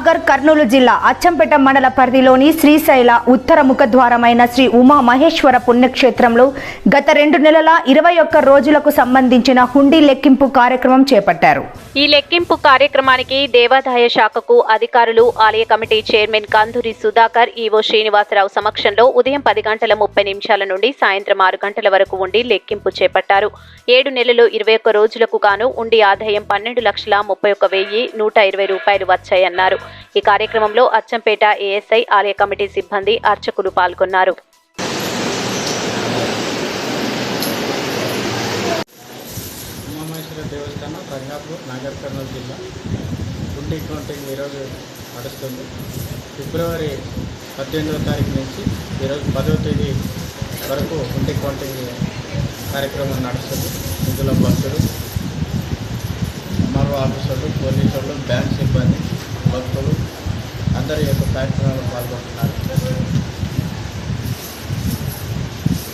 నాగర్ కర్నూలు జిల్లా అచ్చంపేట మండల పరిధిలోని శ్రీశైల ఉత్తర ముఖద్వారమైన శ్రీ ఉమా మహేశ్వర పుణ్యక్షేత్రంలో గత రెండు నెలల ఇరవై ఒక్క రోజులకు సంబంధించిన హుండీ లెక్కింపు కార్యక్రమం చేపట్టారు. ఈ లెక్కింపు కార్యక్రమానికి దేవాదాయ శాఖకు అధికారులు ఆలయ committee chairman Kanduri Sudhakar EO Srinivasarao సమక్షంలో ఉదయం పది గంటల ముప్పై నిమిషాల నుండి సాయంత్రం ఆరు గంటల వరకు ఉండి లెక్కింపు చేపట్టారు. ఏడు నెలలు ఇరవై ఒక్క రోజులకు గాను ఉండి ఆదాయం పన్నెండు లక్షల ముప్పై ఒక్క వెయ్యి నూట ఇరవై రూపాయలు వచ్చాయన్నారు. ఈ కార్యక్రమంలో అచ్చంపేట ఏఎస్ఐ ఆలయ కమిటీ సిబ్బంది అర్చకులు పాల్గొన్నారు. దేవస్థానం రంగాపూర్ నాగర్ కర్నూలు జిల్లా. గుండె కౌంటింగ్ ఈరోజు నడుస్తుంది. ఫిబ్రవరి పద్దెనిమిదవ తారీఖు నుంచి ఈరోజు పదవ తేదీ వరకు గుండె కౌంటింగ్ కార్యక్రమం నడుస్తుంది. ఇందులో భక్తులు ఎంఆర్ఓ ఆఫీసర్లు పోలీసు వాళ్ళు బ్యాంక్ సిబ్బంది అందరి యొక్క కార్యక్రమాలు పాల్గొంటున్నారు